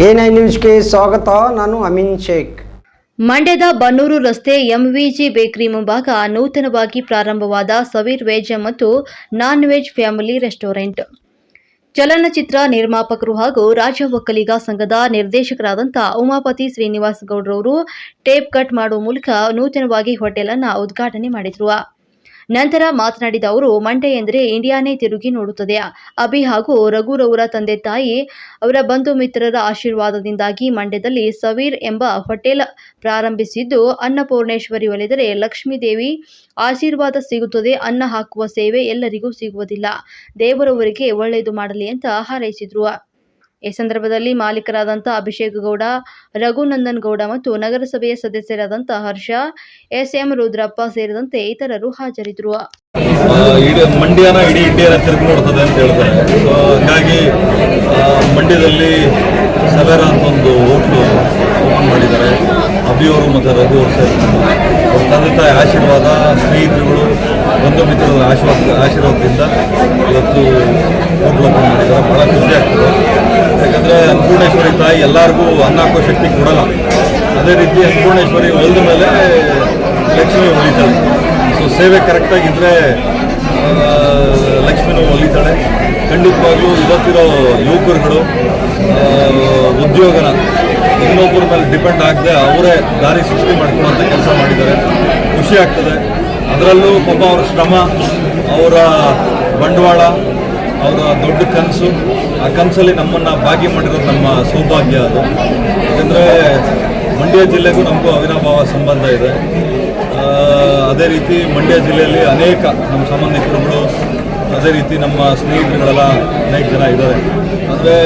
ನ್ಯೂಸ್ಗೆ ಸ್ವಾಗತ, ನಾನು ಅಮಿನ್ ಶೇಖ್. ಮಂಡ್ಯದ ಬನ್ನೂರು ರಸ್ತೆ ಎಂವಿಜಿ ಬೇಕರಿ ಮುಂಭಾಗ ನೂತನವಾಗಿ ಪ್ರಾರಂಭವಾದ ಸವೀರ್ ವೆಜ್ ಮತ್ತು ನಾನ್ ವೆಜ್ ಫ್ಯಾಮಿಲಿ ರೆಸ್ಟೋರೆಂಟ್. ಚಲನಚಿತ್ರ ನಿರ್ಮಾಪಕರು ಹಾಗೂ ರಾಜ್ಯ ಒಕ್ಕಲಿಗ ಸಂಘದ ನಿರ್ದೇಶಕರಾದಂಥ ಉಮಾಪತಿ ಶ್ರೀನಿವಾಸ್ ಗೌಡ್ರವರು ಟೇಪ್ ಕಟ್ ಮಾಡುವ ಮೂಲಕ ನೂತನವಾಗಿ ಹೋಟೆಲ್ ಅನ್ನು ಉದ್ಘಾಟನೆ ಮಾಡಿದರು. ನಂತರ ಮಾತನಾಡಿದ ಅವರು, ಮಂಡ್ಯ ಎಂದರೆ ಇಂಡಿಯಾನೇ ತಿರುಗಿ ನೋಡುತ್ತದೆ. ಅಭಿ ಹಾಗೂ ರಘುರವರ ತಂದೆ ತಾಯಿ, ಅವರ ಬಂಧು ಮಿತ್ರರ ಆಶೀರ್ವಾದದಿಂದಾಗಿ ಮಂಡ್ಯದಲ್ಲಿ ಸವೀರ್ ಎಂಬ ಹೋಟೆಲ್ ಪ್ರಾರಂಭಿಸಿದ್ದು, ಅನ್ನಪೂರ್ಣೇಶ್ವರಿ ಒಲಿದರೆ ಲಕ್ಷ್ಮೀದೇವಿ ಆಶೀರ್ವಾದ ಸಿಗುತ್ತದೆ. ಅನ್ನ ಹಾಕುವ ಸೇವೆ ಎಲ್ಲರಿಗೂ ಸಿಗುವುದಿಲ್ಲ. ದೇವರವರಿಗೆ ಒಳ್ಳೆಯದು ಮಾಡಲಿ ಅಂತ ಹಾರೈಸಿದ್ರು. ಈ ಸಂದರ್ಭದಲ್ಲಿ ಮಾಲೀಕರಾದಂಥ ಅಭಿಷೇಕ್ ಗೌಡ, ರಘುನಂದನ್ ಗೌಡ ಮತ್ತು ನಗರಸಭೆಯ ಸದಸ್ಯರಾದಂಥ ಹರ್ಷ, ಎಸ್ಎಂ ರುದ್ರಪ್ಪ ಸೇರಿದಂತೆ ಇತರರು ಹಾಜರಿದ್ದರು. ಮಂಡ್ಯನ ಇಡೀ ಇಂಡಿಯಾನ ತಿರುಗಿ ನೋಡ್ತದೆ ಅಂತ ಹೇಳ್ತಾರೆ. ಸೊ ಹಂಗಾಗಿ ಮಂಡ್ಯದಲ್ಲಿ ಸವೇರ ಅಂತ ಒಂದು ಹೋಟ್ಲು ಓಪನ್ ಮಾಡಿದ್ದಾರೆ. ಅಭಿಯವರು ಮತ್ತು ರಘು ಅವರು ಸೇರಿಕೊಂಡು ತಂದೆ ತಾಯಿ ಆಶೀರ್ವಾದ, ಸ್ನೇಹಿತರುಗಳು, ಬಂಧು ಮಿತ್ರರ ಆಶೀರ್ವಾದ, ಆಶೀರ್ವಾದದಿಂದ ಇವತ್ತು ಹೋಟ್ಲು ಓಪನ್ ಮಾಡಿದ್ದಾರೆ. ಭಾಳ ಖುಷಿ ಆಗ್ತದೆ. ಯಾಕಂದರೆ ಅನ್ನಪೂರ್ಣೇಶ್ವರಿ ತಾಯಿ ಎಲ್ಲರಿಗೂ ಅನ್ನ ಹಾಕೋ ಶಕ್ತಿ ಕೊಡಲ್ಲ. ಅದೇ ರೀತಿ ಅನ್ನಪೂರ್ಣೇಶ್ವರಿ ಒಲ್ದ ಮೇಲೆ ಲಕ್ಷ್ಮಿ ಹೊಲಿತಾಳೆ. ಸೊ ಸೇವೆ ಕರೆಕ್ಟಾಗಿದ್ದರೆ ಲಕ್ಷ್ಮಿನೂ ಒಲಿತಾಳೆ ಖಂಡಿತವಾಗ್ಲೂ ಇವತ್ತಿರೋ ಯುವಕರುಗಳು ಉದ್ಯೋಗನ ಇನ್ನೊಬ್ಬರ ಮೇಲೆ ಡಿಪೆಂಡ್ ಆಗದೆ ಅವರೇ ದಾರಿ ಸೃಷ್ಟಿ ಮಾಡ್ಕೊಳ್ಳೋಂಥ ಕೆಲಸ ಮಾಡಿದ್ದಾರೆ. ಖುಷಿ ಆಗ್ತದೆ. ಅದರಲ್ಲೂ ಪಾಪ ಅವರ ಶ್ರಮ, ಅವರ ಬಂಡವಾಳ, ಅವರ ದೊಡ್ಡ ಕನಸು ಆ ಕನಸಲ್ಲಿ ನಮ್ಮನ್ನು ಭಾಗಿ ಮಾಡಿರೋದು ನಮ್ಮ ಸೌಭಾಗ್ಯ ಅದು. ಯಾಕಂದರೆ ಮಂಡ್ಯ ಜಿಲ್ಲೆಗೂ ನಮಗೂ ಅವಿನಾಭಾವ ಸಂಬಂಧ ಇದೆ. ಅದೇ ರೀತಿ ಮಂಡ್ಯ ಜಿಲ್ಲೆಯಲ್ಲಿ ಅನೇಕ ನಮ್ಮ ಸಂಬಂಧಿಕರುಗಳು, ಅದೇ ರೀತಿ ನಮ್ಮ ಸ್ನೇಹಿತರುಗಳೆಲ್ಲ ಅನೇಕ ಜನ ಇದ್ದಾರೆ. ಅಂದರೆ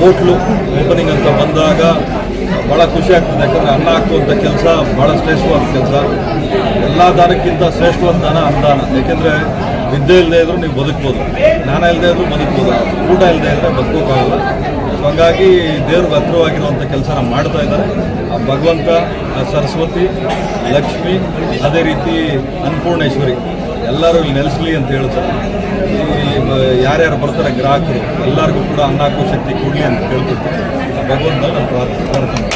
ಹೋಟ್ಲು ಓಪನಿಂಗ್ ಅಂತ ಬಂದಾಗ ಭಾಳ ಖುಷಿ ಆಗ್ತದೆ. ಯಾಕಂದರೆ ಅನ್ನ ಹಾಕುವಂಥ ಕೆಲಸ ಭಾಳ ಶ್ರೇಷ್ಠವಾದ ಕೆಲಸ. ಎಲ್ಲ ದಾನಕ್ಕಿಂತ ಶ್ರೇಷ್ಠವಾದ ದಾನ ಯಾಕೆಂದರೆ ವಿದ್ಯೆ ಇಲ್ಲದೆ ಇದ್ರೂ ನೀವು ಬದುಕ್ಬೋದು. ಜ್ಞಾನ ಇಲ್ಲದೆ ಇದ್ರೂ ಬದುಕ್ಬೋದು. ಊಟ ಇಲ್ಲದೆ ಇದ್ದರೆ ಬದುಕೋಕ್ಕಾಗಲ್ಲ. ಸೊ ಹಂಗಾಗಿ ದೇವ್ರಿಗೆ ಹತ್ರವಾಗಿರುವಂಥ ಕೆಲಸನ ಮಾಡ್ತಾ ಇದ್ದಾರೆ. ಆ ಭಗವಂತ ಸರಸ್ವತಿ, ಲಕ್ಷ್ಮಿ, ಅದೇ ರೀತಿ ಅನ್ನಪೂರ್ಣೇಶ್ವರಿ, ಎಲ್ಲರೂ ಇಲ್ಲಿ ನೆಲೆಸಲಿ ಅಂತ ಹೇಳ್ತಾರೆ. ಯಾರ್ಯಾರು ಬರ್ತಾರೆ ಗ್ರಾಹಕರು, ಎಲ್ಲರಿಗೂ ಕೂಡ ಅನ್ನ, ಹಾಕೋ, ಶಕ್ತಿ ಕೊಡಲಿ ಅಂತ ಕೇಳ್ಕೊಳ್ತೀನಿ ಆ ಭಗವಂತ ನಾನು ಪ್ರಾರ್ಥನೆ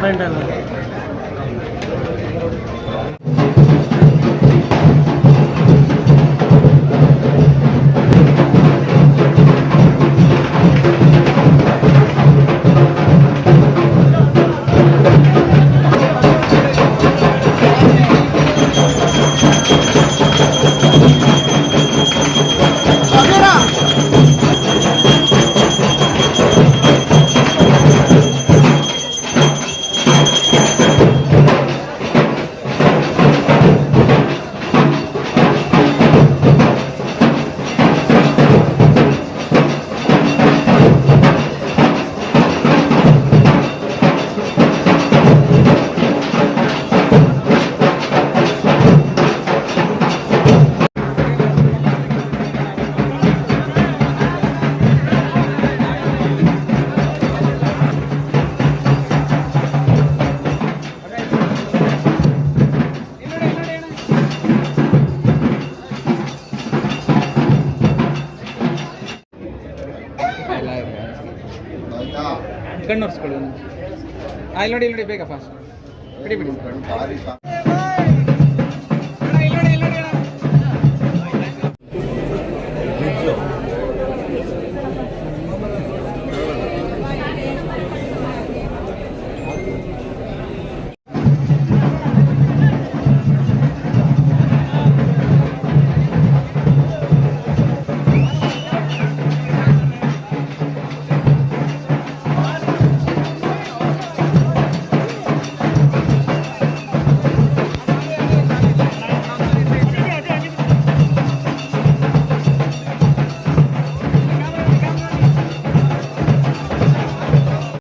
ಪ್ರಾರ್ಥನೆ ಮಾಡ್ತೀನಿ. ಕಣ್ಣು ಒರೆಸ್ಕೊಳ್ಳಿ ಒಂದು ಆ, ಇಲ್ಲಿ ನೋಡಿ ಇಲ್ಲಿ ನೋಡಿ ಬೇಗ ಫಾಸ್ಟ್ ಬಿಡಿ ಬಿಡಿ.